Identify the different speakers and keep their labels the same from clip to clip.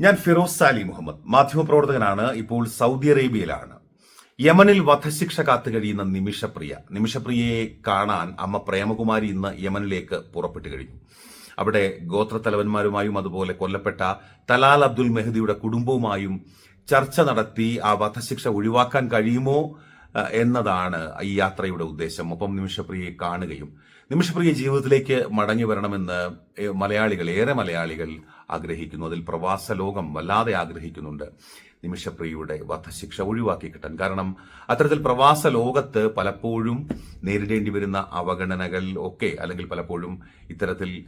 Speaker 1: ഞാൻ ഫിറോസ് സാലി മുഹമ്മദ്. മാധ്യമപ്രവർത്തകനാണ് ഇപ്പോൾ സൗദി അറേബ്യയിലാണ്. യമനിൽ വധശിക്ഷ കാത്തു കഴിയുന്ന നിമിഷപ്രിയ. നിമിഷപ്രിയയെ കാണാൻ അമ്മ പ്രേമകുമാരി ഇന്ന് യമനിലേക്ക് പുറപ്പെട്ടു കഴിഞ്ഞു. അവിടെ ഗോത്രത്തലവന്മാരുമായും അതുപോലെ കൊല്ലപ്പെട്ട തലാൽ അബ്ദുൽ മെഹദിയുടെ കുടുംബവുമായും ചർച്ച നടത്തി ആ വധശിക്ഷ ഒഴിവാക്കാൻ കഴിയുമോ? എന്നതാണ് ഈ യാത്രയുടെ ഉദ്ദേശം. ഒപ്പം നിമിഷപ്രിയയെ കാണുകയും നിമിഷപ്രിയ ജീവിതത്തിലേക്ക് മടങ്ങി വരണമെന്ന് മലയാളികൾ ഏറെ മലയാളികൾ ആഗ്രഹിക്കുന്നു. അതിൽ പ്രവാസ ലോകം വല്ലാതെ ആഗ്രഹിക്കുന്നുണ്ട്. നിമിഷപ്രിയയുടെ വധശിക്ഷ ഒഴിവാക്കി കിട്ടാൻ കാരണം അത്തരത്തിൽ പ്രവാസ ലോകത്ത് പലപ്പോഴും നേരിടേണ്ടി വരുന്ന അവഗണനകൾ ഒക്കെ അല്ലെങ്കിൽ പലപ്പോഴും ഇത്തരത്തിൽ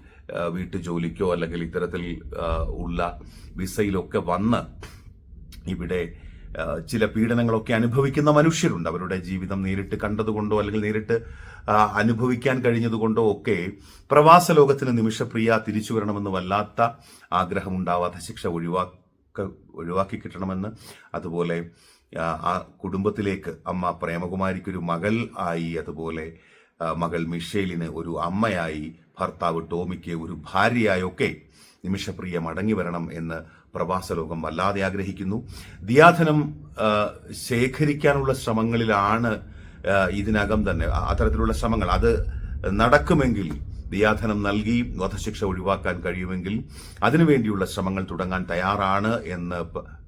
Speaker 1: വീട്ടുജോലിക്കോ അല്ലെങ്കിൽ ഇത്തരത്തിൽ ഉള്ള വിസയിലൊക്കെ വന്ന് ഇവിടെ ചില പീഡനങ്ങളൊക്കെ അനുഭവിക്കുന്ന മനുഷ്യരുണ്ട്. അവരുടെ ജീവിതം നേരിട്ട് കണ്ടതുകൊണ്ടോ അല്ലെങ്കിൽ നേരിട്ട് അനുഭവിക്കാൻ കഴിഞ്ഞതുകൊണ്ടോ ഒക്കെ പ്രവാസ ലോകത്തിന് നിമിഷപ്രിയ തിരിച്ചു വരണമെന്ന് വല്ലാത്ത ആഗ്രഹമുണ്ടാവാത്ത ശിക്ഷ ഒഴിവാക്ക ഒഴിവാക്കി കിട്ടണമെന്ന് അതുപോലെ ആ, കുടുംബത്തിലേക്ക് അമ്മ പ്രേമകുമാരിക്കൊരു മകൾ ആയി അതുപോലെ മകൾ മിഷേലിന് ഒരു അമ്മയായി ഭർത്താവ് ടോമിക്ക് ഒരു ഭാര്യയായൊക്കെ നിമിഷപ്രിയ മടങ്ങി വരണം എന്ന് പ്രവാസ ലോകം വല്ലാതെ ആഗ്രഹിക്കുന്നു. ദിയാധനം ശേഖരിക്കാനുള്ള ശ്രമങ്ങളിലാണ് ഇതിനകം തന്നെ അത്തരത്തിലുള്ള ശ്രമങ്ങൾ. അത് നടക്കുമെങ്കിൽ ദിയാധനം നൽകി വധശിക്ഷ ഒഴിവാക്കാൻ കഴിയുമെങ്കിൽ അതിനുവേണ്ടിയുള്ള ശ്രമങ്ങൾ തുടങ്ങാൻ തയ്യാറാണ് എന്ന്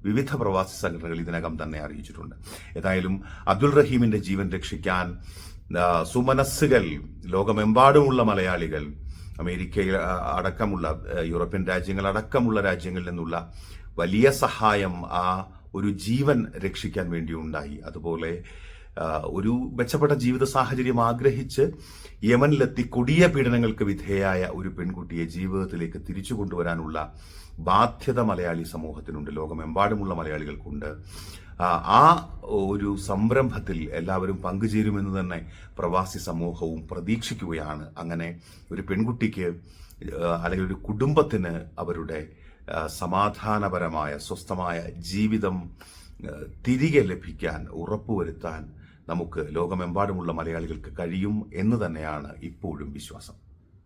Speaker 1: വിവിധ പ്രവാസി സംഘടനകൾ ഇതിനകം തന്നെ അറിയിച്ചിട്ടുണ്ട്. ഏതായാലും അബ്ദുൾ റഹീമിന്റെ ജീവൻ രക്ഷിക്കാൻ സുമനസ്സുകൾ ലോകമെമ്പാടുമുള്ള മലയാളികൾ അമേരിക്കയിൽ അടക്കമുള്ള യൂറോപ്യൻ രാജ്യങ്ങൾ അടക്കമുള്ള രാജ്യങ്ങളിൽ നിന്നുള്ള വലിയ സഹായം ആ ഒരു ജീവൻ രക്ഷിക്കാൻ വേണ്ടി ഉണ്ടായി. അതുപോലെ ഒരു മെച്ചപ്പെട്ട ജീവിത സാഹചര്യം ആഗ്രഹിച്ച് യമനിലെത്തി കൊടിയ പീഡനങ്ങൾക്ക് വിധേയായ ഒരു പെൺകുട്ടിയെ ജീവിതത്തിലേക്ക് തിരിച്ചു കൊണ്ടുവരാനുള്ള ബാധ്യത മലയാളി സമൂഹത്തിനുണ്ട്. ലോകമെമ്പാടുമുള്ള മലയാളികൾക്കുണ്ട്. ആ, ഒരു സംരംഭത്തിൽ എല്ലാവരും പങ്കുചേരുമെന്ന് തന്നെ പ്രവാസി സമൂഹവും പ്രതീക്ഷിക്കുകയാണ്. അങ്ങനെ ഒരു പെൺകുട്ടിക്ക് അല്ലെങ്കിൽ ഒരു കുടുംബത്തിന് അവരുടെ സമാധാനപരമായ സ്വസ്ഥമായ ജീവിതം തിരികെ ലഭിക്കാൻ ഉറപ്പുവരുത്താൻ നമുക്ക് ലോകമെമ്പാടുമുള്ള മലയാളികൾക്ക് കഴിയും എന്ന് തന്നെയാണ് ഇപ്പോഴും വിശ്വാസം.